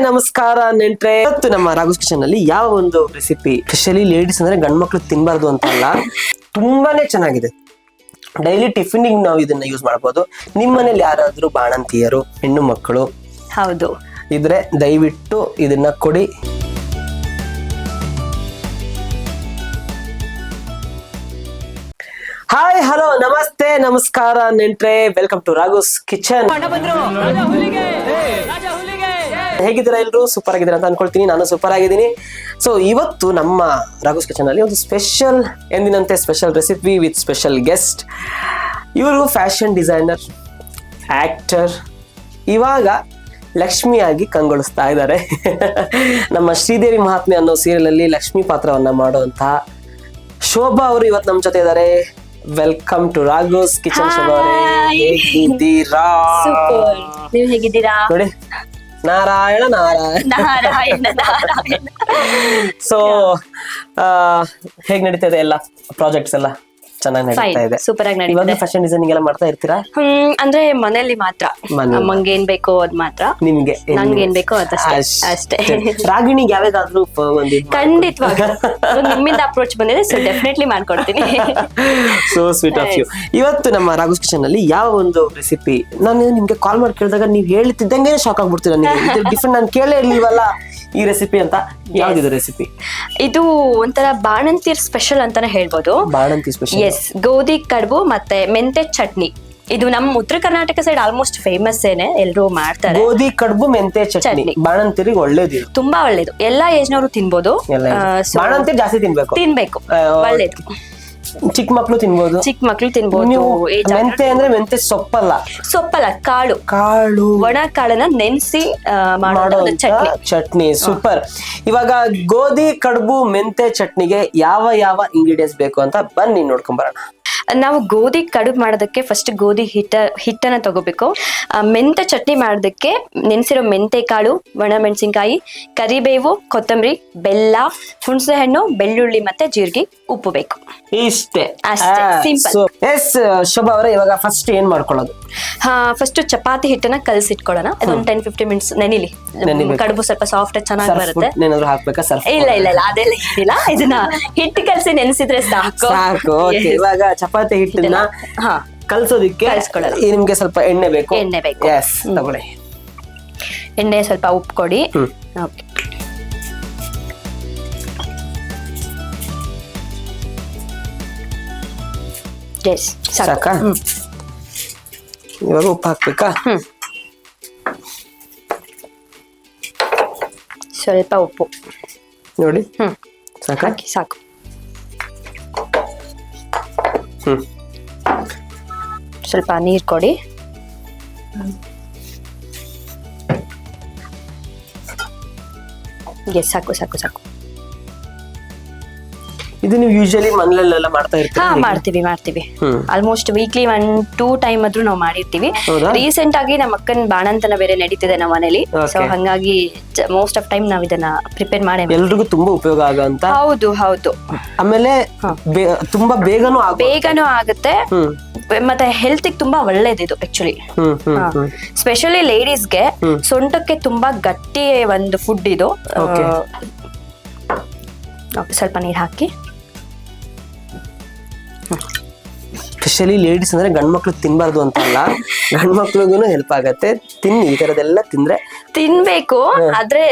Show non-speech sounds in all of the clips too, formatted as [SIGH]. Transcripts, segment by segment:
ನಮಸ್ಕಾರ ನೆಂಟ್ರೆ ಇವತ್ತು ನಮ್ಮ ರಾಘು ಕಿಚನ್ ಅಲ್ಲಿ ಯಾವ ಒಂದು ರೆಸಿಪಿ ಸ್ಪೆಷಲಿ ಲೇಡೀಸ್ ಅಂದ್ರೆ ಗಂಡ್ ಮಕ್ಳು ತಿನ್ಬಾರ್ದು ಅಂತ ಅಲ್ಲ ತುಂಬಾನೇ ಚೆನ್ನಾಗಿದೆ ಡೈಲಿ ಟಿಫಿನಿಗೆ ನಾವು ಇದನ್ನ ಯೂಸ್ ಮಾಡ್ಬೋದು ನಿಮ್ಮ ಮನೇಲಿ ಯಾರಾದ್ರೂ ಬಾಣಂತಿಯರು ಹೆಣ್ಣು ಮಕ್ಕಳು ಹೌದು ಇದ್ರೆ ದಯವಿಟ್ಟು ಇದನ್ನ ಕೊಡಿ ಹಾಯ್ ಹಲೋ ನಮಸ್ತೆ ನಮಸ್ಕಾರ ನೆಂಟ್ರೆ ವೆಲ್ಕಮ್ ಟು ರಾಘುಸ್ ಕಿಚನ್ ಹೇಗಿದ್ದೀರಾ ಎಲ್ಲರೂ ಸೂಪರ್ ಆಗಿದ್ದೀರಾ ಅಂತ ಅನ್ಕೊಳ್ತೀನಿ. ನಾನು ಸೂಪರ್ ಆಗಿದ್ದೀನಿ. ಸೊ ಇವತ್ತು ನಮ್ಮ ರಾಘುಸ್ ಕಿಚನ್ ಅಲ್ಲಿ ಒಂದು ಸ್ಪೆಷಲ್ ಎಂದಿನಂತೆ special recipe with special guest ಇವರು ಫ್ಯಾಷನ್ ಡಿಸೈನರ್ ಆಕ್ಟರ್ ಇವಾಗ ಲಕ್ಷ್ಮಿಯಾಗಿ ಕಂಗೊಳಿಸ್ತಾ ಇದ್ದಾರೆ. [LAUGHS] ನಮ್ಮ ಶ್ರೀದೇವಿ ಮಹಾತ್ಮೆ ಅನ್ನೋ ಸೀರಿಯಲ್ ಅಲ್ಲಿ ಲಕ್ಷ್ಮಿ ಪಾತ್ರವನ್ನ ಮಾಡುವಂತಹ ಶೋಭಾ ಅವರು ಇವತ್ತು ನಮ್ಮ ಜೊತೆ ಇದ್ದಾರೆ. Welcome to Raghu's kitchen Shobha ಅವರೇ. ಹೇಗಿದ್ದೀರಾ? ನೋಡಿ ನಾರಾಯಣ ನಾರಾಯಣ. ನಾರಾಯಣ ನಾರಾಯಣ. ಸೊ ಹೇಗ್ ನಡೀತಾ ಇದೆ ಎಲ್ಲ ಪ್ರಾಜೆಕ್ಟ್ಸ್ ಎಲ್ಲ? ಚೆನ್ನಾಗಿ ನಡೀತಾ ಇದೆ. ಸೂಪರ್ ಆಗಿ ಇವಾಗ ನಡೀತಿದೆ ಫ್ಯಾಷನ್ ಡಿಸೈನಿಂಗ್ ಎಲ್ಲ ಮಾಡ್ತಾ ಇರ್ತೀರಾ? ಹ್ಮ್ ಅಂದ್ರೆ ಮನೇಲಿ ಮಾತ್ರ. ಮನೇಲಿ ಅಮ್ಮಂಗೆ ಏನ್ ಬೇಕೋ ಅದ್ ಮಾತ್ರ. ನಿಮ್ಗೆ ನಂಗೆ ಏನ್ ಬೇಕೋ ಅದಷ್ಟೇ ಅಷ್ಟೇ. ರಾಗಿಣಿಗೆ ಯಾವ್ದಾದ್ರು ಒಂದು ಖಂಡಿತವಾಗ ನಿಮ್ಮಿಂದ ಅಪ್ರೋಚ್ ಬಂದಿದೆ ಸೊ ಡೆಫಿನೆಟ್ಲಿ ಮಾಡ್ಕೊಡ್ತೀನಿ. ಸೋ ಸ್ವೀಟ್ ಆಫ್ ಯು ಇವತ್ತು ನಮ್ಮ ರಾಘು ಕಿಚನ್ ಅಲ್ಲಿ ಯಾವ ಒಂದು ರೆಸಿಪಿ ನಾನು ನಿಮ್ಗೆ ಕಾಲ್ ಮಾಡಿ ಕೇಳಿದಾಗ ನೀವು ಹೇಳ್ತಿದ್ದಂಗೆ ಶಾಕ್ ಆಗ್ಬಿಡ್ತೀರ ನೀವು. ಡಿಫ್ರೆಂಟ್ ನಾನು ಕೇಳೇ ಇರ್ಲಿಲ್ವಲ್ಲ? ಈ ರೆಸಿಪಿ ಅಂತ? ಯಾವ್ದಿದೆ ರೆಸಿಪಿ ಇದು ಒಂಥರ ಬಾಣಂತಿರ್ ಸ್ಪೆಷಲ್ ಅಂತಾನೆ ಹೇಳ್ಬೋದು. ಬಾಣಂತಿ ಸ್ಪೆಷಲ್ ಎಸ್ ಗೋಧಿ ಕಡುಬು ಮತ್ತೆ ಮೆಂತೆ ಚಟ್ನಿ. ಇದು ನಮ್ಮ ಉತ್ತರ ಕರ್ನಾಟಕ ಸೈಡ್ ಆಲ್ಮೋಸ್ಟ್ ಫೇಮಸ್ ಏನೆ ಎಲ್ಲರೂ ಮಾಡ್ತಾರೆ. ಗೋಧಿ ಕಡುಬು ಮೆಂತೆ ಚಟ್ನಿ. ಬಾಣಂತಿರಿ ಬಾಣಂತಿರಿಗೆ ಒಳ್ಳೇದಿದೆ ತುಂಬಾ ಒಳ್ಳೇದು. ಎಲ್ಲಾ ಏಜ್ ನವರು ತಿನ್ಬೋದು. ಎಲ್ಲ ಆ, so ಬಾಣಂತಿ ಜಾಸ್ತಿ ತಿನ್ಬೇಕು. ತಿನ್ಬೇಕು. ಒಳ್ಳೇದು. ಚಿಕ್ಕ ಮಕ್ಳು ತಿನ್ಬೋದು. ಚಿಕ್ಕ ಮಕ್ಳು ತಿನ್ಬೋದು. ನೀವು age ಆದ್ರು ಮೆಂತೆ ಅಂದ್ರೆ ಮೆಂತೆ ಸೊಪ್ಪಲ್ಲ. ಸೊಪ್ಪಲ್ಲ ಕಾಳು. ಕಾಳು. ಒಣ ಕಾಳನ್ನ ನೆನ್ಸಿ ಮಾಡೋ ಒಂದು ಚಟ್ನಿ. ಚಟ್ನಿ ಸೂಪರ್. ಇವಾಗ ಗೋಧಿ ಕಡುಬು ಮೆಂತೆ ಚಟ್ನಿಗೆ ಯಾವ ಯಾವ ಇಂಗ್ರೀಡಿಯೆಂಟ್ಸ್ ಬೇಕು ಅಂತ ಬನ್ನಿ ನೋಡ್ಕೊಂಡ್ ಬರೋಣ. ನಾವು ಗೋಧಿ ಕಡುಬು ಮಾಡೋದಕ್ಕೆ ಫಸ್ಟ್ ಗೋಧಿ ಹಿಟ್ಟ ಹಿಟ್ಟನ್ನ ತಗೋಬೇಕು. ಆ, ಮೆಂತೆ ಚಟ್ನಿ ಮಾಡೋದಕ್ಕೆ ನೆನೆಸಿರೋ ಮೆಂತೆ ಕಾಳು ಒಣ ಮೆಣಸಿನ್ಕಾಯಿ ಕರಿಬೇವು ಕೊತ್ತಂಬರಿ ಬೆಲ್ಲ ಹುಣಸೆ ಹಣ್ಣು ಬೆಳ್ಳುಳ್ಳಿ ಮತ್ತೆ ಜೀರಿಗೆ. ಉಪ್ಪು ಬೇಕು ಇಷ್ಟೇ. ಅಷ್ಟೇ, ಸಿಂಪಲ್ ಎಸ್ ಶೋಭಾ ಅವರೇ ಇವಾಗ ಫಸ್ಟ್ ಏನ್ ಮಾಡ್ಕೊಳ್ಳೋದು? ಹಾ ಫಸ್ಟ್ ಚಪಾತಿ ಹಿಟ್ಟನ್ನ ಕಲಸಿಟ್ಕೊಳ್ಳೋಣ. ಅದೊಂದು ಟೆನ್ ಫಿಫ್ಟಿ ಮಿನಿಟ್ಸ್ ನೆನಿಲಿ. ನೆನಿಬೇಕು. ಕಡುಬು ಸ್ವಲ್ಪ ಸಾಫ್ಟ್ ಚೆನ್ನಾಗಿ ಸರ್ಫ್ ಬರುತ್ತೆ. ಏನಾದ್ರು ಹಾಕ್ಬೇಕಾ? ಸರ್ ಇಲ್ಲ ಇಲ್ಲ ಇಲ್ಲ ಅದೆಲ್ಲ ಏನಿಲ್ಲ. ಇದನ್ನ ಹಿಟ್ಟು ಕಲಸಿ ನೆನೆಸಿದ್ರೆ ಸಾಕು. ಸಾಕು ಓಕೆ ಇವಾಗ ಚಪಾತಿ ಹಿಟ್ಟನ್ನ ಹಾ. ಕಲ್ಸೋದಿಕ್ಕೆ ಕಲ್ಸ್ಕೊಳ್ಳೋದು. ಈ ನಿಮ್ಗೆ ಸ್ವಲ್ಪ ಎಣ್ಣೆ ಬೇಕು. ಎಣ್ಣೆ ಬೇಕು. ಎಸ್ ತಗೊಳ್ಳಿ. ಎಣ್ಣೆ ಸ್ವಲ್ಪ ಉಪ್ಪು ಕೊಡಿ. ಓಕೆ ಎಸ್ ಸಾಕ. ಹ್ಮ್. ಇವಾಗ ಉಪ್ಪು ಹಾಕ್ಬೇಕಾ? ಹ್ಮ್. ಸ್ವಲ್ಪ ಉಪ್ಪು. ನೋಡಿ. ಹ್ಮ್. ಸಾಕಾ? ಹಾಕಿ ಸಾಕು. ಹ್ಮ್. ಸ್ವಲ್ಪ ನೀರು ಕೊಡಿ. ಎಸ್ ಸಾಕು ಸಾಕು ಸಾಕು. ಇದು ನೀವು ಯೂಶಲಿ ಮನೆಯಲ್ಲೆಲ್ಲ ಮಾಡ್ತಾ ಹಾ ಇರ್ತೀರಾ ಮಾಡ್ತೀವಿ ಮಾಡ್ತೀವಿ. Almost weekly one two time ಆದ್ರೂ ನಾವು ಮಾಡಿರ್ತೀವಿ. ಹೌದಾ? ರೀಸೆಂಟ್ ಆಗಿ ನಮ್ಮ ಅಕ್ಕನ ಬಾಣಂತನ ಬೇರೆ ನಡೀತಿದೆ ನಮ್ಮ ಮನೇಲಿ. So Okay. ಹಂಗಾಗಿ ಮೋಸ್ಟ್ ಆಫ್ ಟೈಮ್ ನಾವು ಇದನ್ನ ಪ್ರಿಪೇರ್ ಮಾಡೇ ಮಾಡ್ತೀವಿ. ಎಲ್ರಿಗೂ ತುಂಬಾ ಉಪಯೋಗ ಆಗೋಂತ ಹೌದು ಹೌದು. ಆಮೇಲೆ ಬೇ- ತುಂಬಾ ಬೇಗನೂ ಆಗ ಬೇಗನೂ ಆಗುತ್ತೆ. ಹ್ಮ್. ಮತ್ತೆ ಹೆಲ್ತ್ ತುಂಬಾ ಒಳ್ಳೇದಿದು ಆಕ್ಚುಲಿ ಹ್ಮ್ ಹ್ಮ್ ಹ್ಮ್. ಸ್ಪೆಷಲಿ ಲೇಡೀಸ್ಗೆ ಸೊಂಟಕ್ಕೆ ತುಂಬಾ ಗಟ್ಟಿ ಒಂದು ಫುಡ್ ಇದು. ಆ, Okay. okay, ಸ್ವಲ್ಪ ನೀರ್ ಹಾಕಿ. ಸ್ಪೆಷಲಿ ಲೇಡೀಸ್ ಅಂದ್ರೆ ಗಂಡ್ ಮಕ್ಳು ತಿನ್ಬಾರ್ದು ಅಂತ ಅಲ್ಲ ಗಂಡ್ ಮಕ್ಳಿಗೂ ಹೆಲ್ಪ್ ಆಗತ್ತೆ. ತಿನ್ನಿ ಈ ಥರದೆಲ್ಲ ತಿಂದ್ರೆ ತಿನ್ಬೇಕು ಆದ್ರೆ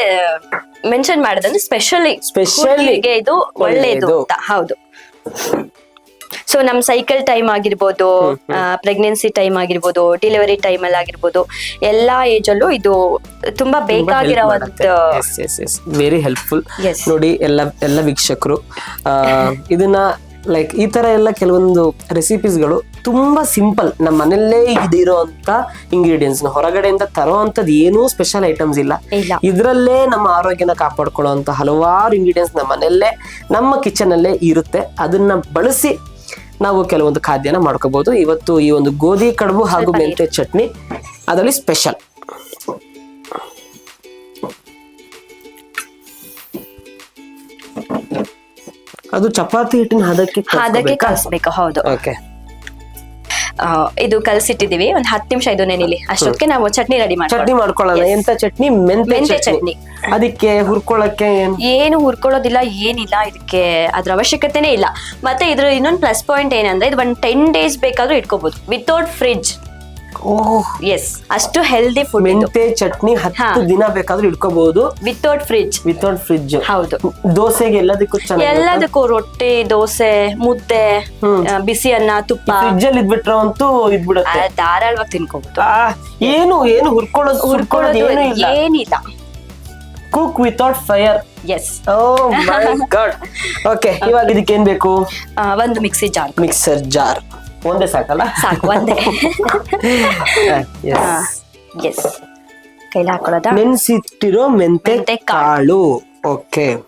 ಮೆನ್ಷನ್ ಮಾಡಿದ್ರೆ ಸ್ಪೆಷಲಿ ಸ್ಪೆಷಲಿಗೆ ಇದು ಒಳ್ಳೇದು. ಅಂತ ಹೌದು. ಸೊ ನಮ್ ಸೈಕಲ್ ಟೈಮ್ ಆಗಿರ್ಬೋದು ಪ್ರೆಗ್ನೆನ್ಸಿ ಟೈಮ್ ಆಗಿರ್ಬೋದು ಡೆಲಿವರಿ ಟೈಮ್ ಅಲ್ಲಿ ಆಗಿರ್ಬೋದು ಎಲ್ಲಾ ಏಜ್ ಅಲ್ಲೂ ಇದು ತುಂಬಾ ಬೇಕಾಗಿರೋ ವೆರಿ ಹೆಲ್ಪ್ಫುಲ್. ನೋಡಿ ಎಲ್ಲ ಎಲ್ಲ ವೀಕ್ಷಕರು ಇದನ್ನ ಲೈಕ್ ಈ ತರ ಎಲ್ಲ ಕೆಲವೊಂದು ರೆಸಿಪೀಸ್ಗಳು ತುಂಬಾ ಸಿಂಪಲ್ ನಮ್ಮ ಮನೆಯಲ್ಲೇ ಇದಿರೋಂತ ಇಂಗ್ರೀಡಿಯೆಂಟ್ಸ್ ಹೊರಗಡೆಯಿಂದ ತರೋಂಥದ್ದು ಏನೂ ಸ್ಪೆಷಲ್ ಐಟಮ್ಸ್ ಇಲ್ಲ. ಇಲ್ಲ. ಇದರಲ್ಲೇ ನಮ್ಮ ಆರೋಗ್ಯನ ಕಾಪಾಡ್ಕೊಳ್ಳುವಂತ ಹಲವಾರು ಇಂಗ್ರೀಡಿಯೆಂಟ್ಸ್ ನಮ್ಮ ಮನೆಯಲ್ಲೇ ನಮ್ಮ ಕಿಚನ್ ಅಲ್ಲೇ ಇರುತ್ತೆ. ಅದನ್ನ ಬಳಸಿ ನಾವು ಕೆಲವೊಂದು ಖಾದ್ಯನ ಮಾಡ್ಕೋಬಹುದು ಇವತ್ತು ಈ ಒಂದು ಗೋಧಿ ಕಡುಬು ಹಾಗೂ ಮೆಂತೆ ಚಟ್ನಿ ಅದರಲ್ಲಿ ಸ್ಪೆಷಲ್ ಅದು ಚಪಾತಿ ಹಿಟ್ಟಿನ ಹದಕ್ಕೆ ಅದಕ್ಕೆ ಕಲಿಸ್ಬೇಕು ಹೌದು. ಓಕೆ. ಇದು ಕಲಸಿಟ್ಟಿದೀವಿ ಒಂದ್ ಹತ್ತು ನಿಮಿಷ ಇದು ನೆನಿಲಿ. ಅಷ್ಟೊತ್ತಿಗೆ ನಾವು ಚಟ್ನಿ ರೆಡಿ ಚಟ್ನಿ ಮಾಡ್ತೀವಿ ಮಾಡ್ಕೊಳ್ಳೋಣ ಎಂತ ಚಟ್ನಿ? ಮೆಂತೆ ಮೆಂತೆ ಚಟ್ನಿ. ಚಟ್ನಿ. ಅದಕ್ಕೆ ಹುರ್ಕೊಳ್ಳಕ್ಕೆ ಏನ್? ಏನು ಹುರ್ಕೊಳ್ಳೋದಿಲ್ಲ ಏನಿಲ್ಲ. ಇದಕ್ಕೆ ಅದ್ರ ಅವಶ್ಯಕತೆನೇ ಇಲ್ಲ. ಮತ್ತೆ ಇದ್ರ ಇನ್ನೊಂದು ಪ್ಲಸ್ ಪಾಯಿಂಟ್ ಏನಂದ್ರೆ ಇದು ಒಂದು ಟೆನ್ ಡೇಸ್ ಬೇಕಾದ್ರೂ ಇಟ್ಕೋಬಹುದು ವಿತೌಟ್ ಫ್ರಿಡ್ಜ್ ಎಸ್ ಅಷ್ಟು ಹೆಲ್ದಿ ಫುಡ್ ಮೆಂತೆ ಚಟ್ನಿ ಹತ್ತು. ದಿನ ಬೇಕಾದ್ರೂ ಇಟ್ಕೋಬಹುದು ವಿತೌಟ್ ಫ್ರಿಜ್ ವಿತೌಟ್ ಫ್ರಿಜ್ ಹೌದು. ದೋಸೆಗೆ ಎಲ್ಲದಕ್ಕೂ ಚೆನ್ನಾಗಿ ಎಲ್ಲದಕ್ಕೂ ರೊಟ್ಟಿ ದೋಸೆ ಮುದ್ದೆ. ಬಿಸಿ ಅನ್ನ ತುಪ್ಪ. ಫ್ರಿಜ್ ಅಲ್ಲಿ ಇದ್ಬಿಟ್ರ ಅಂತೂ ಇದ್ಬಿಡುತ್ತೆ. ಧಾರಾಳವಾಗಿ ತಿನ್ಕೋಬಹುದು ಏನು ಏನು ಹುರ್ಕೊಳ್ಳೋದು ಹುರ್ಕೊಳ್ಳೋದು ಏನು ಏನಿಲ್ಲ. Cook without fire yes oh my god okay ಇವಾಗ ಇದಕ್ಕೆ ಏನ್ ಬೇಕು ಒಂದು ಮಿಕ್ಸಿ ಜಾರ್ ಮಿಕ್ಸರ್ ಜಾರ್ ಒಂದೇ ಸಾಕಲ್ಲ? ಸಾಕು ಒಂದೇ. [LAUGHS] ಎಸ್ ಕೈಲಿ ಹಾಕೊಳ್ಳೋದ? ನೆನ್ಸಿಟ್ಟಿರೋ ಮೆಂತೆ ಮೆಂತೆ ಕಾಳು. ಓಕೆ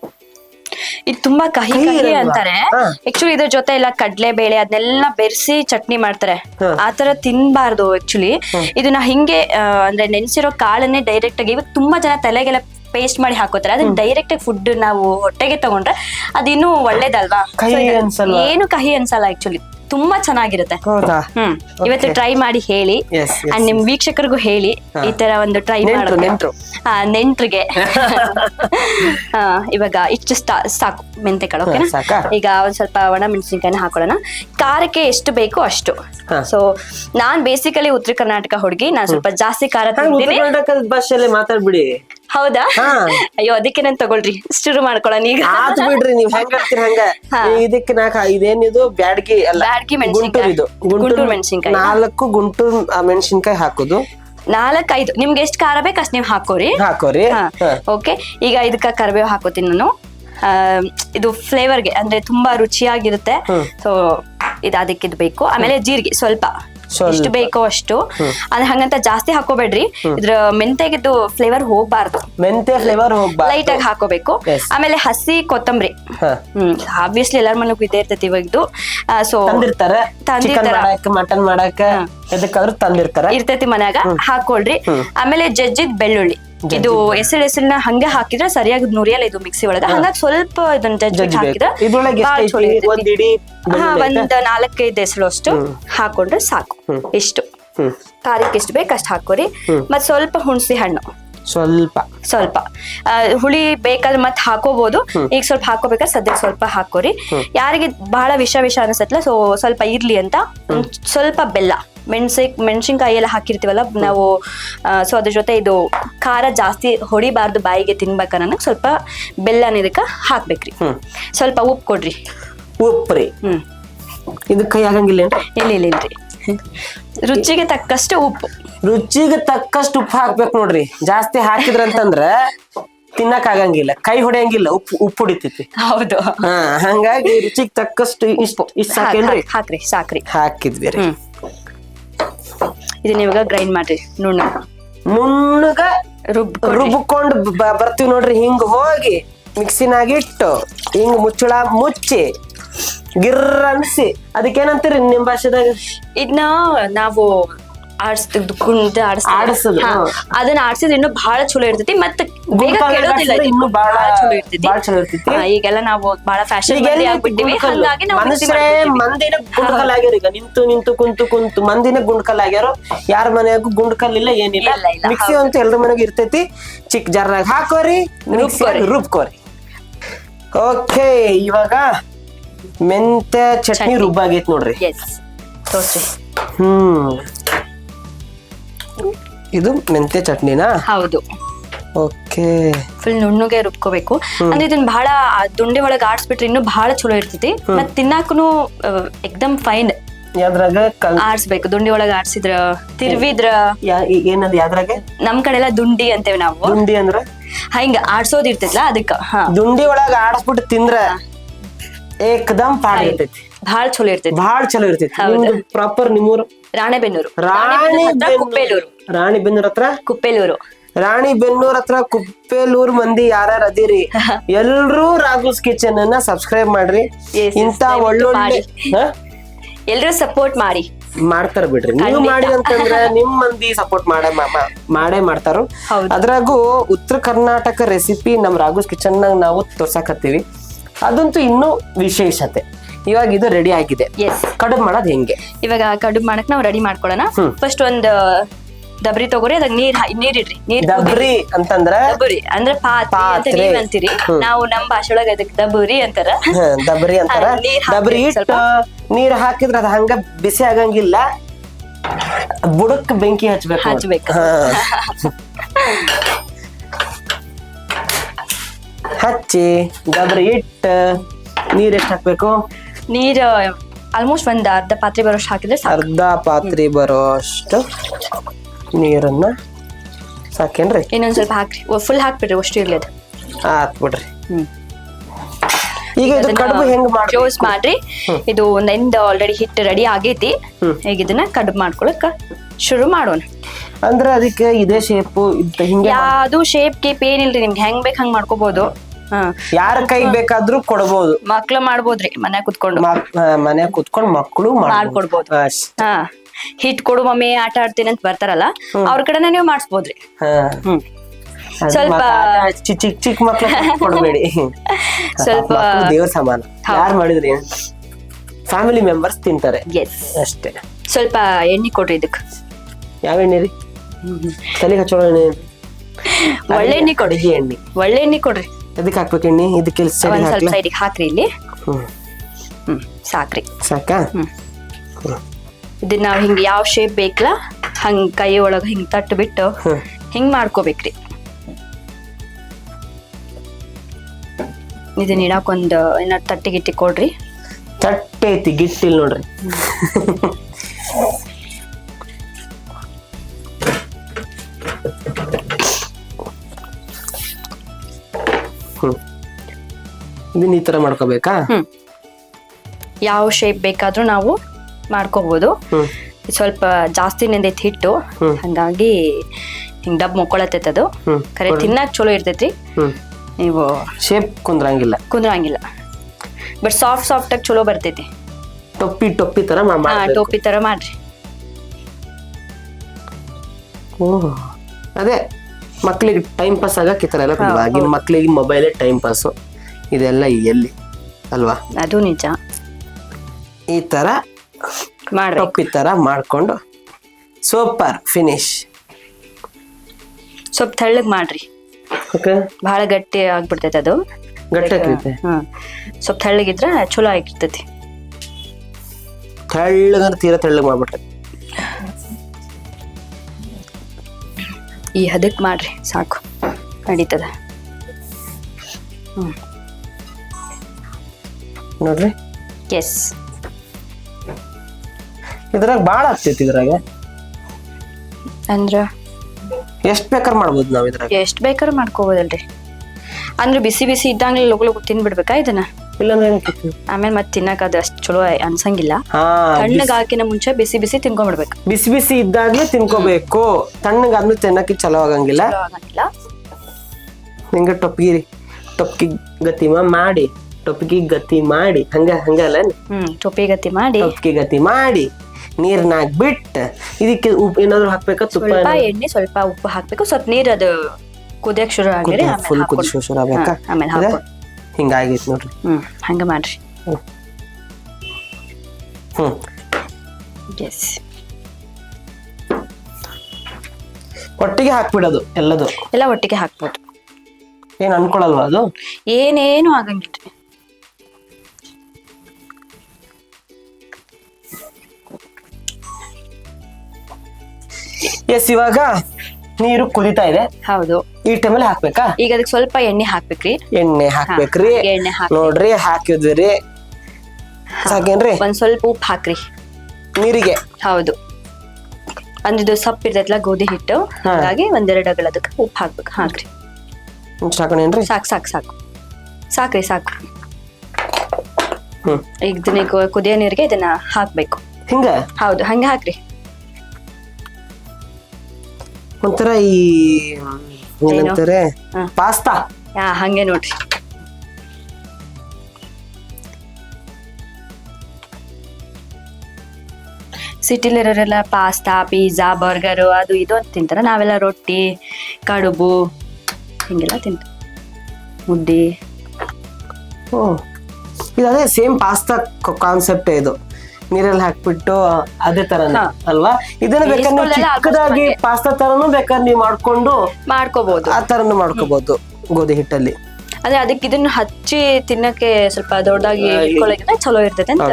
ಇದು ತುಂಬಾ ಕಹಿ ಕಹಿ ಕಹಿ ಅಂತಾರೆ. ಹಾ. ಆಕ್ಚುಲಿ ಇದ್ರ ಜೊತೆ ಎಲ್ಲ ಕಡ್ಲೆ ಬೇಳೆ ಅದನ್ನೆಲ್ಲ ಬೆರೆಸಿ ಚಟ್ನಿ ಮಾಡ್ತಾರೆ. ಹಾ. ಆತರ ತಿನ್ಬಾರ್ದು ಆಕ್ಚುಲಿ ಇದನ್ನ ಹಿಂಗೆ ಆ, ಅಂದ್ರೆ ನೆನ್ಸಿರೋ ಕಾಳನ್ನೇ ಡೈರೆಕ್ಟ್ ಆಗಿ ಇವಾಗ ತುಂಬಾ ಜನ ತಲೆಗೆಲ್ಲ ಪೇಸ್ಟ್ ಮಾಡಿ ಹಾಕೋತಾರೆ. ಅದನ್ನ ಡೈರೆಕ್ಟ್ ಆಗಿ ಫುಡ್ ನಾವು ಹೊಟ್ಟೆಗೆ ತಗೊಂಡ್ರೆ ಅದಿನ್ನೂ ಒಳ್ಳೇದಲ್ವಾ? ಕಹಿ So ಇದು ಅನ್ಸಲ್ವಾ? ಏನು ಕಹಿ ಅನ್ಸಲ್ಲ ಆಕ್ಚುಲಿ ತುಂಬಾ ಚೆನ್ನಾಗಿರುತ್ತೆ. ಹೌದಾ? ಹ್ಮ್. ಇವತ್ತು ಟ್ರೈ ಮಾಡಿ ಹೇಳಿ. Yes, yes, ಅಂಡ್ ನಿಮ್ ವೀಕ್ಷಕರಿಗೂ ಹೇಳಿ. ಈ ತರ ಒಂದು ಟ್ರೈ ನೆಂಟ್ರು, ಮಾಡೋದು ನೆಂಟ್ರು. ಹಾ ನೆಂಟ್ರಿಗೆ. [LAUGHS] ಹಾ, ಇವಾಗ ಇಷ್ಟು ಸ್ಟಾ- ಸಾಕು ಮೆಂತೆ ಕಾಳು ಓಕೆನಾ ಹಾ, ಸಾಕಾ? ಈಗ ಒಂದ್ ಸ್ವಲ್ಪ ಒಣ ಮೆಣಸಿನಕಾಯಿ ಹಾಕೊಳ್ಳೋಣ. ಖಾರಕ್ಕೆ ಎಷ್ಟು ಬೇಕು ಅಷ್ಟು. ಹಾ. ಸೊ ನಾನ್ ಬೇಸಿಕಲಿ ಉತ್ತರ ಕರ್ನಾಟಕ ಹುಡುಗಿ ನಾನ್ ಸ್ವಲ್ಪ ಜಾಸ್ತಿ ಖಾರ ಹಂಗ ಉತ್ತರ ತಿಂತೀನಿ. ಕರ್ನಾಟಕದ ಭಾಷೆಯಲ್ಲಿ ಮಾತಾಡ್ಬಿಡಿ. ಹೌದಾ? ಹಾ. ಅಯ್ಯೋ ಅದಕ್ಕೆ ನಾನು ತಗೊಳ್ರಿ. ಶುರು ಮಾಡ್ಕೊಳ್ಳೋಣ ಈಗ. ಆತ್ ಬಿಡ್ರಿ ನೀವ್ ಹೆಂಗ್ ಹೇಳ್ತೀರಿ ಹಂಗ? ಇದಕ್ಕೆ ನಾಕ ಇದೇನಿದು ಬ್ಯಾಡ್ಗಿ ಅಲ್ಲ. ಬ್ಯಾಡ್ಗಿ ಮೆಣಸಿನ್ಕಾಯಿ. ಇದು. ಗುಂಟೂರು ಮೆಣಸಿನ್ಕಾಯಿ. ನಾಲ್ಕು ಗುಂಟೂರು ಮೆಣಸಿನ್ಕಾಯಿ ಹಾಕೋದು. ನಾಲ್ಕೈದು. ನಿಮ್ಗೆ ಎಷ್ಟು ಖಾರ ಬೇಕು ಅಷ್ಟು ನೀವು ಹಾಕೋರಿ. ಹಾಕೋರಿ. ಹಾ. ಓಕೆ. ಈಗ ಇದಕ್ಕ ಕರಿಬೇವು ಹಾಕೋತೀನಿ ನಾನು. ಆ, ಇದು ಫ್ಲೇವರ್ಗೆ ಅಂದ್ರೆ ತುಂಬಾ ರುಚಿಯಾಗಿರುತ್ತೆ. ಸೊ ಇದು ಅದಕ್ಕೆ ಇದು ಬೇಕು. ಆಮೇಲೆ ಜೀರಿಗೆ ಸ್ವಲ್ಪ. ಎಷ್ಟು ಬೇಕೋ ಅಷ್ಟು. ಅದ್ ಹಂಗಂತ ಜಾಸ್ತಿ ಹಾಕೋಬೇಡ್ರಿ. ಇದ್ರ ಮೆಂತೆಗಿದ್ದು ಫ್ಲೇವರ್ ಹೋಗ್ಬಾರ್ದು. ಮೆಂತೆ ಫ್ಲೇವರ್ ಹೋಗ್ಬಾರ್ದು. ಲೈಟ್ ಆಗಿ ಹಾಕೋಬೇಕು. ಆಮೇಲೆ ಹಸಿ ಕೊತ್ತಂಬರಿ. ಹ್ಮ್. ಆಬ್ವಿಯಸ್ಲಿ ಎಲ್ಲಾರ ಮನೆಗೂ ಇದೇ ಇರ್ತೈತಿ ಇವಾಗ ಇದು. ಸೊ ತಂದಿರ್ತಾರೆ. ತಂದಿರ್ತಾರೆ. ಮಟನ್ ಮಾಡಾಕ ಎದಕ್ಕಾದ್ರೂ ತಂದಿರ್ತಾರ. ಇರ್ತೈತಿ ಮನ್ಯಾಗ. ಹಾಕೊಳ್ರಿ. ಆಮೇಲೆ ಜಜ್ಜಿದ್ ಬೆಳ್ಳುಳ್ಳಿ. ಇದು ಹೆಸರು ಹೆಸರನ್ನ ಹಂಗೆ ಹಾಕಿದ್ರೆ ಸರಿಯಾಗಿ ನುರಿಯಲ್ಲ ಇದು ಮಿಕ್ಸಿ ಒಳಗೆ. ಹಂಗಾಗಿ ಸ್ವಲ್ಪ ಇದನ್ನ ಜಜ್ಜಿ. ಹಾಕಿದ್ರೆ ಭಾಳ? ಚಲೋ ಇರ್ತೈತಿ. ಹಾ ಒಂದ್ ನಾಲ್ಕೈದು ಹೆಸರು ಅಷ್ಟು ಹಾಕೊಂಡ್ರೆ ಸಾಕು. ಇಷ್ಟು ಖಾರಕ್ಕೆ ಎಷ್ಟು ಬೇಕು ಅಷ್ಟು ಹಾಕೋರಿ ಮತ್ತೆ ಸ್ವಲ್ಪ ಹುಣಸಿ ಹಣ್ಣು. ಸ್ವಲ್ಪ. ಸ್ವಲ್ಪ. ಆ, ಹುಳಿ ಬೇಕಾದ್ರೆ ಮತ್ತೆ ಹಾಕೋಬಹುದು ಈಗ ಸ್ವಲ್ಪ ಹಾಕೋಬೇಕಾದ್ರೆ ಸದ್ಯಕ್ಕೆ ಸ್ವಲ್ಪ ಹಾಕೋರಿ ಯಾರಿಗೆ ಬಹಳ ವಿಷ ವಿಷ ಅನಿಸತ್ಲ ಸೊ ಸ್ವಲ್ಪ ಇರ್ಲಿ ಅಂತ. ಒಂದ್ ಸ್ವಲ್ಪ ಬೆಲ್ಲ. ಮೆಣಸಿ ಮೆಣಸಿನ್ಕಾಯಿ ಎಲ್ಲ ಹಾಕಿರ್ತೀವಲ್ಲ ನಾವು ಸೊ ಅದ್ರ ಜೊತೆ ಇದು ಖಾರ ಜಾಸ್ತಿ ಹೊಡಿಬಾರ್ದು ಬಾಯಿಗೆ ತಿನ್ಬೇಕನ್ನ ಸ್ವಲ್ಪ ಬೆಲ್ಲನ ಇದಕ್ಕೆ ಹಾಕ್ಬೇಕ್ರಿ. ಸ್ವಲ್ಪ ಉಪ್ಪು ಕೊಡ್ರಿ. ಉಪ್ಪ್ರಿ. ಹ್ಮ್. ಇದು ಕೈ ಆಗಂಗಿಲ್ಲ? ಇಲ್ಲ ಇಲ್ಲ ಇಲ್ರಿ ರುಚಿಗೆ ತಕ್ಕಷ್ಟು ಉಪ್ಪು. ರುಚಿಗೆ ತಕ್ಕಷ್ಟು ಉಪ್ಪು ಹಾಕ್ಬೇಕು ನೋಡ್ರಿ. ಜಾಸ್ತಿ ಹಾಕಿದ್ರಂತಂದ್ರ ತಿನ್ನಕ್ ಆಗಂಗಿಲ್ಲ. ಕೈ ಹೊಡೆಯಂಗಿಲ್ಲ ಉಪ್ಪು ಉಪ್ಪು ಹೊಡಿತೈತಿ. ಹೌದು. ಹಾ ಹಂಗಾಗಿ ರುಚಿಗೆ ತಕ್ಕಷ್ಟು ಇಷ್ಟು ಇಷ್ಟ ಸಾಕೇನ್ರಿ? ಹಾಕ್ರಿ ಸಾಕ್ರಿ. ಹಾಕಿದ್ವಿ ರೀ. ಇದನ್ನ ಇವಾಗ ಗ್ರೈಂಡ್ ಮಾಡ್ರಿ ನುಣ್ಣ ನುಣ್ಣಗ ರುಬ್ ರುಬ್ಕೊಂಡು ಬ- ಬರ್ತೀವಿ ನೋಡ್ರಿ ಹಿಂಗ್ ಹೋಗಿ ಮಿಕ್ಸಿನಾಗಿಟ್ಟು ಹಿಂಗ್ ಮುಚ್ಚಳ ಮುಚ್ಚಿ ಗಿರ್ರ ಅನ್ಸಿ. ಅದಕ್ಕೇನಂತೀರಿ ನಿಮ್ ಭಾಷೆದಾಗ? ಇದನ್ನ ನಾವು ಆಡ್ಸ್ತಿದ್ದು ಕುಂತ ಆಡ್ಸೋದು, ಹ್ಮ್. ಅದನ್ನ ಆಡ್ಸಿದ್ರೆ ಇನ್ನೂ ಬಹಳ ಚಲೋ ಇರ್ತೈತಿ ಮತ್ತೆ ಬೇಗ ಕೇಳೋದಿಲ್ಲ ಇನ್ನೂ ಬಹಳ ಚಲೋ ಇರ್ತೈತಿ. ಬಹಳ ಚಲೋ ಇರ್ತೈತಿ. ಈಗೆಲ್ಲ ನಾವು ಬಹಳ ಫ್ಯಾಷನ್ ಐತಿ ಆಗ್ಬಿಟ್ಟಿವಿ? ಹಂಗಾಗಿ ನಾವು ಮನುಷ್ಯರೇ ಮಂದಿನ ಗುಂಡ್ಕಲ್ ಆಗ್ಯಾರ ಈಗ. ನಿಂತು ನಿಂತು ಕುಂತು ಕುಂತು ಮಂದಿನ ಗುಂಡ್ಕಲ್ ಆಗ್ಯಾರ ಯಾರ ಮನೆಯಾಗೂ ಗುಂಡ್ಕಲ್ ಇಲ್ಲ ಏನಿಲ್ಲ. ಮಿಕ್ಸಿ ಅಂತ ಎಲ್ರ ಮನೆಗೂ ಇರ್ತೈತಿ. ಚಿಕ್ಕ ಜಾರ್ನಾಗ ಹಾಕೋರಿ ಮಿಕ್ಸಿ ರುಬ್ಕೋರಿ. ಓಕೆ ಇವಾಗ ಮೆಂತ್ಯ ಚಟ್ನಿ ರುಬ್ಬಾಗೈತಿ ನೋಡ್ರಿ. ಹ್ಮ್. ಇದು ಮೆಂತ್ಯ ಚಟ್ನಿನಾ? ಹೌದು. ಓಕೆ. ಫುಲ್ ನುಣ್ಣಗೆ ರುಬ್ಕೋಬೇಕು. ಅಂದ್ರೆ ಇದನ್ನ ಬಹಳ ದುಂಡೆ ಒಳಗೆ ಆಡ್ಸ್ಬಿಟ್ರೆ ಇನ್ನೂ ಬಹಳ ಚಲೋ ಇರ್ತೈತಿ. ಮತ್ ತಿನ್ನಾಕನು ಎಕ್ದಮ್ ಫೈನ್. ಯಾವ್ದ್ರಾಗ ಆಡ್ಸ್ಬೇಕು ದುಂಡಿ ಒಳಗ ಆಡ್ಸಿದ್ರ ತಿರ್ವಿದ್ರ. ಏನದು ಯಾವ್ದ್ರಾಗ? ನಮ್ ಕಡೆ ಎಲ್ಲ ದುಂಡಿ ಅಂತೇವೆ ನಾವು. ದುಂಡಿ ಅಂದ್ರ? ಹಿಂಗ ಆಡ್ಸೋದ್ ಇರ್ತೈತ್ಲ ಅದಕ್ಕ ಹಾ. ದುಂಡಿ ಒಳಗ ಆಡ್ಸ್ಬಿಟ್ಟು ತಿಂದ್ರ ಏಕದಮ್ ಪಾಡ್ ಇರ್ತೈತಿ. ಬಹಳ ಚಲೋ ಇರ್ತೈತಿ ಬಹಳ ಚಲೋ ಇರ್ತೈತಿ ಪ್ರಾಪರ್ ನಿಮ್ಮೂರು? ರಾಣೆಬೆನ್ನೂರು. ಕುಪ್ಪೇಲೂರು ರಾಣಿಬೆನ್ನೂರ್ ಹತ್ರ ಕುಪ್ಪೇಲೂರು. ರಾಣಿಬೆನ್ನೂರ್ ಹತ್ರ? ಕುಪ್ಪೇಲೂರ್. ಮಂದಿ ಯಾರ್ಯಾರ ಅದಿರಿ [LAUGHS] ಎಲ್ರೂ ರಾಘುಸ್ ಕಿಚನ್ ಅನ್ನ ಸಬ್ಸ್ಕ್ರೈಬ್ ಮಾಡ್ರಿ. ಇಂತ ಒಳ್ಳೊಳ್ಳೆ? ಎಲ್ರೂ ಸಪೋರ್ಟ್ ಮಾಡಿ. ಮಾಡ್ತಾರ ಬಿಡ್ರಿ. ನೀವು. ಮಾಡಿ ಅಂತಂದ್ರೆ [LAUGHS] ನಿಮ್ ಮಂದಿ ಸಪೋರ್ಟ್ ಮಾಡ ಮಾಡೇ ಮಾಡ್ತಾರ. ಅದ್ರಾಗೂ ಉತ್ತರ ಕರ್ನಾಟಕ ರೆಸಿಪಿ ನಮ್ ರಾಘುಸ್ ಕಿಚನ್ ನಾಗ ನಾವು ತೋರ್ಸಾಕತ್ತೀವಿ. ಅದಂತೂ ಇನ್ನೂ ವಿಶೇಷತೆ. ಇವಾಗ ಇದು ರೆಡಿ ಆಗಿದೆ ಎಸ್ ಕಡುಬು ಮಾಡೋದು ಹೆಂಗೆ ಇವಾಗ ಕಡುಬು ಮಾಡಕ್ ನಾವು ರೆಡಿ ಮಾಡ್ಕೊಳ್ಳೋಣ ಹ್ಮ್. ಫಸ್ಟ್ ಒಂದು ದಬ್ರಿ ತಗೋರಿ ಅದಕ್ಕೆ ನೀರ್ ಹಾ- ನೀರ್ ಇಡ್ರಿ ನೀರ್ ಡಬ್ರಿ ಅಂತಂದ್ರ ದಬ್ಬರಿ ಅಂದ್ರೆ ಪಾತ್ರೆ ಅಂತ ಪಾತ್ರೆ. ನೀವ್ ಅಂತೀರಿ ಹ್ಮ್. ನಾವು ನಮ್ ಭಾಷೆ ಒಳಗ ಅದಕ್ಕೆ ಡಬರಿ ಅಂತಾರ ಹ, ದಬ್ರಿ ಅಂತಾರ ಹಾ, ನೀರ್ ಹಾಕ್ಬೇಕು ಇಟ್ಟು ಸ್ವಲ್ಪ. ನೀರ್ ಹಾಕಿದ್ರ ಅದ ಹಂಗ ಬಿಸಿ ಆಗಂಗಿಲ್ಲ ಬುಡಕ್ ಬೆಂಕಿ ಹಚ್ಬೇಕು ನೋಡು. ಹಚ್ಬೇಕು. ಹಾ. [LAUGHS] ಹಚ್ಚಿ ದಬ್ರಿ ಇಟ್ಟು ನೀರ್ ಎಷ್ಟು ಹಾಕ್ಬೇಕು ನೀರ್ ಆಲ್ಮೋಸ್ಟ್ ಒಂದ್ ಅರ್ಧ ಪಾತ್ರೆ ಬರೋಷ್ಟು ಹಾಕಿದ್ರೆ ಸಾಕು. ಅರ್ಧ ಪಾತ್ರೆ ಬರೋಷ್ಟು ನೀರನ್ನ ಸಾಕೇನ್ರಿ? ಇನ್ನೊಂದ್ ಸ್ವಲ್ಪ ಹಾಕ್ರಿ. ಫುಲ್ ಹಾಕ್ಬಿಡ್ರಿ ಅಷ್ಟು ಇರ್ಲಿ ಅದು ಹಾಕ್ಬಿಡ್ರಿ. ಹ್ಮ್. ಈಗ ಇದು ಕಡುಬು ಹೆಂಗ್ ಮಾಡಿ ಕ್ಲೋಸ್ ಮಾಡ್ರಿ. ಇದು ನೆಂದ್ ಆಲ್ರೆಡಿ ಹಿಟ್ ರೆಡಿ ಆಗೈತಿ. ಈಗ ಇದನ್ನ ಕಡುಬು ಮಾಡ್ಕೊಳಕ್ ಶುರು ಮಾಡೋಣ. ಅಂದ್ರ ಅದಕ್ಕೆ ಇದೇ ಶೇಪ್ ಇದ್ ಹಿಂಗೆ ಯಾವ್ದು ಶೇಪ್ ಕೇಪ್ ಏನಿಲ್ರಿ ನಿಮ್ಗೆ? ಹೆಂಗ್ ಬೇಕು ಹಂಗ್ ಮಾಡ್ಕೋಬಹುದು ಯಾರ ಕೈ ಬೇಕಾದ್ರೂ ಕೊಡ್ಬೋದು. ಮಕ್ಳು ಮಾಡ್ಬೋದ್ರಿ ಮನೆ ಕುತ್ಕೊಂಡು. ಮನೆ ಕುತ್ಕೊಂಡ್ ಮಕ್ಕಳು ಮಾಡ್ಕೊಡ್ಬೋದು. ಹಾ. ಹಿಟ್ ಕೊಡು ಮಮ್ಮಿ ಆಟ ಆಡ್ತೀನಿ ಅಂತ ಬರ್ತಾರಲ್ಲ ಅವ್ರ ಕಡೆನ ನೀವು ಮಾಡಿಸ್ಬೋದ್ರಿ. ಸ್ವಲ್ಪ- ಚಿಕ್ಕ ಚಿಕ್ಕ ಮಕ್ಕಳು ಮಕ್ಳು ಕೊಡ್ಬೇಡಿ. [LAUGHS] ಸ್ವಲ್ಪ- ದೇವ್ರ ಸಮಾನ. ಯಾರು ಮಾಡಿದ್ರಿ? ಫ್ಯಾಮಿಲಿ ಮೆಂಬರ್ಸ್ ತಿಂತಾರೆ. ಅಷ್ಟೇ. ಸ್ವಲ್ಪ ಎಣ್ಣೆ ಕೊಡ್ರಿ ಇದಕ್ಕೆ ಯಾವ ಎಣ್ಣೆ ರೀ? ತಲೆಗೆ ಹಚ್ಚೋಣ ಒಳ್ಳೆ ಎಣ್ಣೆ ಅಡಿಗೆ ಎಣ್ಣೆ. ಒಳ್ಳೆ ಎಣ್ಣೆ ಕೊಡ್ರಿ. ಎದಕ್ಕೆ ಹಾಕ್ಬೇಕು ಎಣ್ಣೆ? ಇದಕ್ಕೆ ಒಂದ್ ಸ್ವಲ್ಪ ಹಾಕ್ರಿ ಇಲ್ಲಿ. ಹ್ಮ್. ಹ್ಮ್ ಸಾಕ್ರಿ. ಸಾಕಾ? ಹ್ಮ್. ಇದನ್ನ ನಾವು ಹಿಂಗ್ ಯಾವ ಶೇಪ್ ಬೇಕಲ್ಲ ಹಂಗ ಕೈ ಒಳಗ ಹಿಂಗ್ ತಟ್ಟು ಬಿಟ್ಟು ಹ್ಮ್. ಹಿಂಗ್ ಮಾಡ್ಕೋಬೇಕ್ರಿ. ಇದನ್ನ ಇಡಾಕ್ ಒಂದ್ ಏನಾರ ತಟ್ಟಿ ಗಿಟ್ಟಿ ಕೊಡ್ರಿ. ತಟ್ಟೆ ಐತಿ ಗಿಟ್ಟಿಲ್ ನೋಡ್ರಿ. ಇದನ್ನ ಈ ತರ ಮಾಡ್ಕೋಬೇಕಾ? ಹ್ಮ್. ಯಾವ ಶೇಪ್ ಬೇಕಾದ್ರೂ ನಾವು ಮಾಡ್ಕೋಬಹುದು ಹ್ಮ್. ಸ್ವಲ್ಪ ಜಾಸ್ತಿ ನೆಂದೈತಿ ಹಿಟ್ಟು ಹ್ಮ್. ಹಂಗಾಗಿ ಹಿಂಗ್ ಡಬ್ ಮುಕ್ಕೊಳತೈತಿ ಅದು. ಹ್ಮ್. ಖರೆ ತಿನ್ನಾಕ ಚಲೋ ಇರ್ತೈತಿ ಹ್ಮ್. ನೀವು ಶೇಪ್ ಕುಂದ್ರಂಗಿಲ್ಲ. ಕುಂದ್ರಂಗಿಲ್ಲ. ಬಟ್ ಸಾಫ್ಟ್ ಸಾಫ್ಟ್ ಆಗಿ ಚಲೋ ಬರ್ತೈತಿ. ಟೊಪ್ಪಿ ಟೊಪ್ಪಿ ತರ ಮಾ- ಹಾ ಮಾಡ್ಬೇಕು. ಟೋಪಿ ತರ ಮಾಡ್ರಿ. ಓಹ್. ಅದೇ ಮಕ್ಳಿಗೆ ಟೈಮ್ ಪಾಸ್ ಆಗಕ್ಕೆ ಈ ತರ ಎಲ್ಲ ಆಗಿನ ಮಕ್ಳಿಗೆ ಮೊಬೈಲೇ ಟೈಮ್ ಪಾಸು ಇದೆಲ್ಲ ಎಲ್ಲಿ? ಅಲ್ವಾ? ಅದು ನಿಜ. ಈ ತರ ಮಾಡ್ರಿ ಟೊಪ್ಪಿ ತರ ಮಾಡಿಕೊಂಡು ಸೂಪರ್ ಫಿನಿಶ್. ಸ್ವಲ್ಪ ತೆಳ್ಳಗ್ ಮಾಡ್ರಿ. ಓಕೆ. ಬಹಳ ಗಟ್ಟಿ ಆಗ್ಬಿಡ್ತೈತೆ ಅದು. ಗಟ್ಟಾಕೈತೆ ಹ್ಮ್. ಸ್ವಲ್ಪ ತೆಳ್ಳಗಿದ್ರ ಚಲೋ ಆಗಿರ್ತೈತಿ. ತೆಳ್ಳಗಂದ್ರೆ ತೀರಾ ತೆಳ್ಳಗೆ ಮಾಡ್ಬಿಟ್ರೆ. ಈ ಹದಕ್ ಮಾಡ್ರಿ ಸಾಕು. ನಡೀತದ. ಹ್ಮ್. ನೋಡ್ರಿ. ಎಸ್ ಇದ್ರಾಗ ಬಾಳ ಆಗ್ತೈತಿ ಇದ್ರಾಗ. ಅಂದ್ರ? ಎಷ್ಟ್ ಬೇಕಾರ್ ಮಾಡ್ಬೋದು ನಾವ್ ಇದ್ರಾಗ? ಎಷ್ಟ್ ಬೇಕಾದ್ರೂ ಮಾಡ್ಕೋಬೋದಲ್ರಿ? ಅಂದ್ರೆ ಬಿಸಿ ಬಿಸಿ ಇದ್ದಂಗ್ಲೆ ಲಗು ಲಗು ತಿನ್ಬಿಡ್ಬೇಕಾ ಇದನ್ನ? ಇಲ್ಲಾಂದ್ರೆ ಆಮೇಲೆ ಮತ್ತೆ ತಿನ್ನಕ್ ಅದು ಅಷ್ಟು ಚಲೋ ಅನ್ಸಂಗಿಲ್ಲ. ಹಾ ತಣ್ಣಗ್ ಹಾಕಿನ ಮುಂಚೆ ಬಿಸಿ ಬಿಸಿ ತಿನ್ಕೊಂಡ್ಬಿಡ್ಬೇಕು ಬಿಸಿ ಬಿಸಿ ಇದ್ದಾಗ್ಲೇ ತಿನ್ಕೋಬೇಕು. ತಣ್ಣಗಾದ್ಮೇಲೆ ತಿನ್ನಕ್ಕೆ ಚಲೋ ಆಗಂಗಿಲ್ಲ. ಚಲೋ ಆಗಂಗಿಲ್ಲ. ಹಿಂಗ ಟೊಪ್ಪಿಗೆ ಟೊಪ್ಪಿಗೆ ಗತಿಮ ಮಾಡಿ. ಟೊಪ್ಗಿ ಗತಿ ಮಾಡಿ. ಹಂಗ ಹಂಗಲ್ಲ ಹ್ಮ್ ಟೊಪ್ಪಿ ಗತಿ ಮಾಡಿ. ಟೊಪ್ಗಿ ಗತಿ ಮಾಡಿ. ನೀರ್ನಾಗ ಬಿಟ್ಟ. ಇದಕ್ಕೆ ಉಪ್ಪು ಏನಾದ್ರು ಹಾಕ್ಬೇಕಾ ತುಪ್ಪ ಸ್ವಲ್ಪ ಎಣ್ಣೆ ಸ್ವಲ್ಪ ಉಪ್ಪು ಹಾಕ್ಬೇಕು. ಸ್ವಲ್ಪ ನೀರ್ ಅದು ಕುದಿಯಕ್ ಶುರು ಆಗಿರಿ ಫುಲ್ ಕುದಿಸೋ ಶುರು ಆಗ್ಬೇಕಾ? ಆಮೇಲೆ? ಹಾಕೊಂಡು ಹಿಂಗಾಗೈತಿ ನೋಡ್ರಿ. ಹ್ಮ್ ಹಂಗ ಮಾಡ್ರಿ. ಹ್ಮ್. ಎಸ್ ಒಟ್ಟಿಗೆ ಹಾಕ್ಬಿಡೋದು ಎಲ್ಲದು. ಎಲ್ಲ ಒಟ್ಟಿಗೆ ಹಾಕ್ಬೋದು. ಏನ್ ಅನ್ಕೊಳಲ್ವಾ ಅದು? ಏನೇನು ಆಗಂಗಿಲ್ರಿ. ಎಸ್ ಇವಾಗ ನೀರು ಕುದಿತಾ ಇದೆ. ಹೌದು. ಈ ಟೈಮಲ್ಲಿ ಹಾಕ್ಬೇಕಾ? ಈಗ ಅದಕ್ಕೆ ಸ್ವಲ್ಪ ಎಣ್ಣೆ ಹಾಕ್ಬೇಕ್ರಿ. ಎಣ್ಣೆ ಹಾಕ್ಬೇಕ್ರಿ. ಎಣ್ಣೆ ಹಾಕಿ ನೋಡ್ರಿ ಹಾಕಿದ್ರಿ ರೀ ಸಾಕೇನ್ರಿ? ಒಂದ್ ಸ್ವಲ್ಪ ಉಪ್ಪು ಹಾಕ್ರಿ. ನೀರಿಗೆ? ಹೌದು. ಅಂದ್ರೆ ಇದು ಸಪ್ ಇರ್ತೈತಲ್ಲ ಗೋಧಿ ಹಿಟ್ಟು. ಹಾಗಾಗಿ ಒಂದೆರಡು ಅಗಳ ಅದಕ್ಕೆ ಉಪ್ಪು ಹಾಕ್ಬೇಕು. ಹಾಕ್ರಿ. ಸಾಕೇನ್ರಿ ಸಾಕು ಸಾಕು ಸಾಕು. ಸಾಕ್ರಿ ಸಾಕು ಹ್ಮ್. ಈಗ ಇದನ್ನ ಈಗ ಕುದಿಯೋ ನೀರಿಗೆ ಇದನ್ನ ಹಾಕ್ಬೇಕು. ಹಿಂಗ? ಹೌದು ಹಂಗೆ ಹಾಕ್ರಿ. ಒಂಥರ ಈ ಏನಂತಾರೆ? ಹಾ. ಪಾಸ್ತಾ? ಹಾ ಹಂಗೆ ನೋಡ್ರಿ. ಸಿಟಿಲಿರೋರೆಲ್ಲ ಪಾಸ್ತಾ ಪಿಜ್ಜಾ ಬರ್ಗರು ಅದು ಇದು ಅಂತ ತಿಂತಾರೆ. ನಾವೆಲ್ಲ ರೊಟ್ಟಿ ಕಡುಬು ಹಿಂಗೆಲ್ಲ ತಿಂತ ಮುದ್ದೆ. ಓ ಇದು ಅದೇ ಸೇಮ್ ಪಾಸ್ತಾ ಕಾನ್ಸೆಪ್ಟ್ ಇದು. ನೀರಲ್ಲಿ ಹಾಕ್ಬಿಟ್ಟು ಅದೇ ತರ ಅಲ್ವಾ? ಇದನ್ನ ಬೇಕಾದ್ರೆ ಚಿಕ್ಕದಾಗಿ. ಪಾಸ್ತಾ ತರನು ಬೇಕಾದ್ರೆ ನೀವು ಮಾಡ್ಕೊಂಡು ಮಾಡ್ಕೋಬಹುದು ಆ ತರನು ಮಾಡ್ಕೋಬಹುದು ಗೋಧಿ ಹಿಟ್ಟಲ್ಲಿ. ಅದೇ ಅದಕ್ಕೆ ಇದನ್ನ ಹಚ್ಚಿ ತಿನ್ನಕ್ಕೆ ಸ್ವಲ್ಪ ದೊಡ್ಡದಾಗಿ ಇಟ್ಕೊಳ್ಳೋಕೆ ಚಲೋ ಇರ್ತೈತೆ ಅಂತ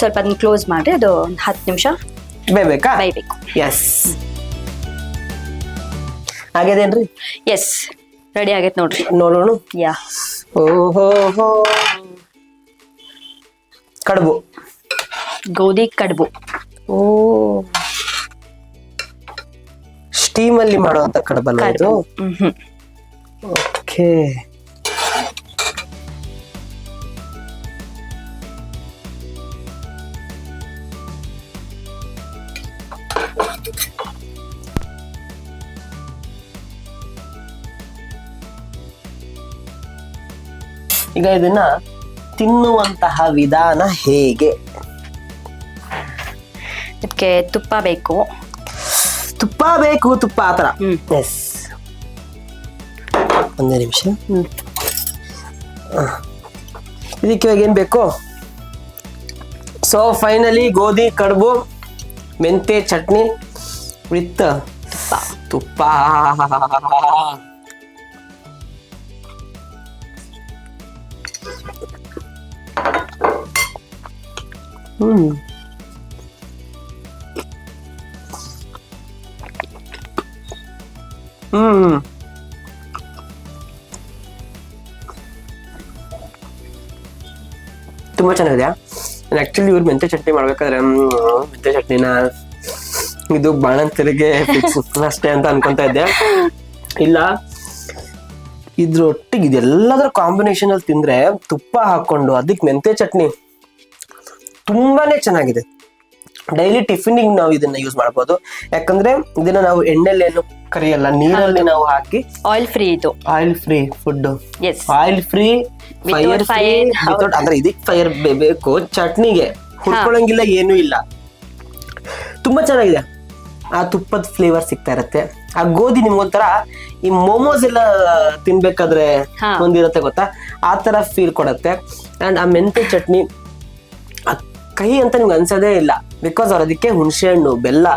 ಸ್ವಲ್ಪ ಅದನ್ನ ಕ್ಲೋಸ್ ಮಾಡಿ ಅದು ಒಂದು ಹತ್ತು ನಿಮಿಷ ಬೇಯ್ಬೇಕಾ? ಬೇಯಬೇಕು. ಎಸ್ ಆಗ್ಯದೇನ್ರಿ ಎಸ್ ರೆಡಿ ಆಗೈತೆ ನೋಡ್ರಿ. ನೋಡೋಣ. ಯಾ ಓಹೋ ಹೋ ಕಡುಬು. ಗೋಧಿ ಕಡುಬು. ಓ. ಸ್ಟೀಮ್ ಅಲ್ಲಿ ಮಾಡುವಂತ ಕಡುಬಲ್ಲ ಇದು? ಓಕೆ. ಈಗ ಇದನ್ನ ತಿನ್ನುವಂತಹ ವಿಧಾನ ಹೇಗೆ? ಇದಕ್ಕೆ ತುಪ್ಪ ಬೇಕು. ತುಪ್ಪ ಬೇಕು ತುಪ್ಪ ಆ ಥರ. ಎಸ್ ಒಂದೇ ನಿಮಿಷ. ಹ್ಮ್. ಇದಕ್ಕೆ ಇವಾಗ ಏನ್ ಬೇಕು? ಸೊ ಫೈನಲಿ ಗೋಧಿ ಕಡುಬು ಮೆಂತೆ ಚಟ್ನಿ ವಿತ್ ತುಪ್ಪ. ಹ್ಮ್. ಹ್ಮ್ ತುಂಬಾ ಚೆನ್ನಾಗಿದೆ. ಆಕ್ಚುಲಿ ಇವ್ರು ಮೆಂತೆ ಚಟ್ನಿ ಮಾಡ್ಬೇಕಾದ್ರೆ ಮೆಂತೆ ಚಟ್ನಿನ ಇದು ಬಾಣಂತರಿಗೆ ಅಷ್ಟೇ ಅಂತ ಅನ್ಕೊಂತ ಇದ್ದೆ. ಇಲ್ಲ, ಇದ್ರೊಟ್ಟಿಗೆ ಇದೆಲ್ಲದರ ಕಾಂಬಿನೇಷನ್ ಅಲ್ಲಿ ತಿಂದ್ರೆ ತುಪ್ಪ ಹಾಕೊಂಡು ಅದಕ್ಕೆ ಮೆಂತೆ ಚಟ್ನಿ ತುಂಬಾನೇ ಚೆನ್ನಾಗಿದೆ. ಡೈಲಿ ಟಿಫಿನಿಗೆ ನಾವು ಇದನ್ನ ಯೂಸ್ ಮಾಡಬಹುದು ಯಾಕಂದ್ರೆ ಇದನ್ನ ನಾವು ಎಣ್ಣೆಲಿ ಏನು ಕರಿಯಲ್ಲ ನೀರಲ್ಲಿ ನಾವು ಹಾಕಿ ಆಯಿಲ್ ಫ್ರೀ ಇದು. Oil free food oil free fire free. ಅಂದ್ರೆ ಇದಕ್ಕೆ ಫೈರ್ ಬೇಕು ಚಟ್ನಿಗೆ. ಹುಡ್ಕೊಳಂಗಿಲ್ಲ ಏನೂ ಇಲ್ಲ. ತುಂಬಾ ಚೆನ್ನಾಗಿದೆ. ಆ ತುಪ್ಪದ ಫ್ಲೇವರ್ ಸಿಗ್ತಾ ಇರತ್ತೆ. ಆ ಗೋಧಿ ನಿಮ್ಗೊಂಥರ ಈ ಮೋಮೋಸ್ ಎಲ್ಲ ತಿನ್ಬೇಕಾದ್ರೆ. ಒಂದಿರತ್ತೆ ಗೊತ್ತಾ? ಆ ತರ ಫೀಲ್ ಕೊಡತ್ತೆ. ಅಂಡ್ ಆ ಮೆಂತೆ ಚಟ್ನಿ ಕಹಿ ಅಂತ ನಿಮ್ಗೆ ಅನ್ಸೋದೇ ಇಲ್ಲ. ಬಿಕಾಸ್ ಅವ್ರು ಅದಕ್ಕೆ ಹುಣಸೆ ಹಣ್ಣು ಬೆಲ್ಲ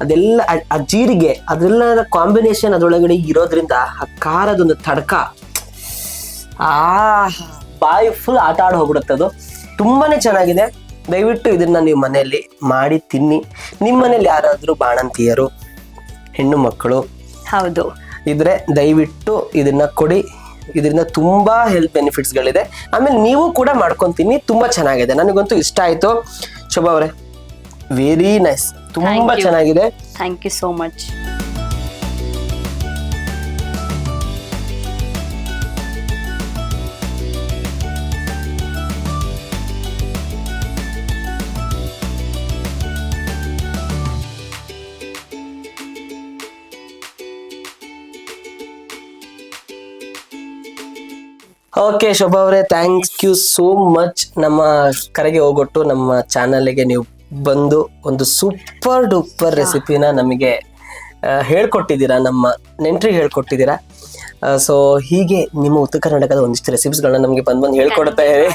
ಅದೆಲ್ಲ ಆ- ಜೀರಿಗೆ ಅದೆಲ್ಲ ಕಾಂಬಿನೇಷನ್ ಅದರೊಳಗಡೆ ಇರೋದ್ರಿಂದ ಆ ಖಾರದೊಂದು ತಡ್ಕ ಆ ಬಾಯಿ ಫುಲ್ ಆಟ ಆಡಿ ಹೋಗ್ಬಿಡುತ್ತೆ ಅದು. ತುಂಬಾನೇ ಚೆನ್ನಾಗಿದೆ. ದಯವಿಟ್ಟು ಇದನ್ನ ನೀವು ಮನೆಯಲ್ಲಿ ಮಾಡಿ ತಿನ್ನಿ. ನಿಮ್ಮ ಮನೇಲಿ ಯಾರಾದರೂ ಬಾಣಂತಿಯರು ಹೆಣ್ಣು ಮಕ್ಕಳು ಹೌದು. ಇದ್ರೆ ದಯವಿಟ್ಟು ಇದನ್ನ ಕೊಡಿ. ಇದರಿಂದ ತುಂಬಾ ಹೆಲ್ತ್ ಬೆನಿಫಿಟ್ಸ್ಗಳಿದೆ ಆಮೇಲೆ ನೀವು ಕೂಡ ಮಾಡ್ಕೊಂತೀನಿ ತುಂಬಾ ಚೆನ್ನಾಗಿದೆ. ನನಗಂತೂ ಇಷ್ಟ ಆಯ್ತು. ಶೋಭಾ ಅವರೇ ವೆರಿ ನೈಸ್ ತುಂಬಾ ಚೆನ್ನಾಗಿದೆ. Thank you so much okay Shobha ಅವರೇ ಥ್ಯಾಂಕ್ ಯು ಸೋ ಮಚ್ ನಮ್ಮ ಕರೆಗೆ ಹೋಗೊಟ್ಟು ನಮ್ಮ ಚಾನಲ್ಗೆ ನೀವು ಬಂದು ಒಂದು ಸೂಪರ್ ಡೂಪರ್ ರೆಸಿಪಿನ ನಮಗೆ ಹೇಳ್ಕೊಟ್ಟಿದ್ದೀರಾ, ನಮ್ಮ ನೆಂಟ್ರಿಗೆ ಹೇಳ್ಕೊಟ್ಟಿದ್ದೀರಾ? ಸೊ ಹೀಗೆ ನಿಮ್ಮ ಉತ್ತರ ಕರ್ನಾಟಕದ ಒಂದಿಷ್ಟು ರೆಸಿಪಿಸ್ಗಳನ್ನ ನಮಗೆ ಬಂದ್ ಬಂದು ಹೇಳ್ಕೊಡ್ತಾ ಇದೆ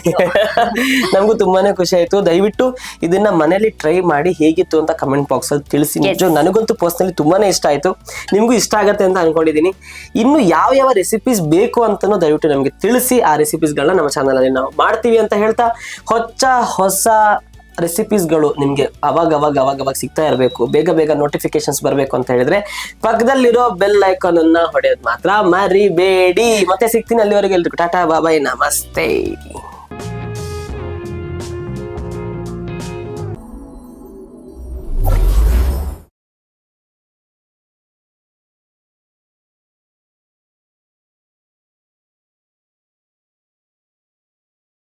ನಮಗೂ ತುಂಬಾನೇ ಖುಷಿ ಆಯ್ತು. ದಯವಿಟ್ಟು ಇದನ್ನ ಮನೇಲಿ ಟ್ರೈ ಮಾಡಿ ಹೇಗಿತ್ತು ಅಂತ ಕಮೆಂಟ್ ಬಾಕ್ಸ್ ಅಲ್ಲಿ ತಿಳಿಸಿ. ನಿಜ ನನಗಂತೂ ಪರ್ಸ್ನಲಿ ತುಂಬಾನೇ ಇಷ್ಟ ಆಯ್ತು. ನಿಮಗೂ ಇಷ್ಟ ಆಗತ್ತೆ ಅಂತ ಅನ್ಕೊಂಡಿದೀನಿ. ಇನ್ನು ಯಾವ ಯಾವ ರೆಸಿಪೀಸ್ ಬೇಕು ಅಂತಾನೂ ದಯವಿಟ್ಟು ನಮಗೆ ತಿಳಿಸಿ ಆ ರೆಸಿಪೀಸ್ಗಳನ್ನ ನಮ್ಮ ಚಾನಲ್ ಅಲ್ಲಿ ನಾವು ಮಾಡ್ತೀವಿ ಅಂತ ಹೇಳ್ತಾ ಹೊಚ್ಚ ಹೊಸ ರೆಸಿಪೀಸ್ಗಳು ನಿಮಗೆ ಅವಾಗ ಅವಾಗ ಅವಾಗ ಅವಾಗ ಸಿಗ್ತಾ ಇರಬೇಕು. ಬೇಗ ಬೇಗ ನೋಟಿಫಿಕೇಶನ್ಸ್ ಬರಬೇಕು ಅಂತ ಹೇಳಿದ್ರೆ ಪಕ್ಕದಲ್ಲಿರೋ ಬೆಲ್ ಐಕಾನ್ ಅನ್ನ ಹೊಡೆಯೋದು ಮಾತ್ರ ಮರಿಬೇಡಿ. ಮತ್ತೆ ಸಿಗ್ತೀನಿ ಅಲ್ಲಿವರೆಗೆ. ಎಲ್ರಿಗೂ ಟಾಟಾ ಬಾಬಾಯ್ ನಮಸ್ತೆ.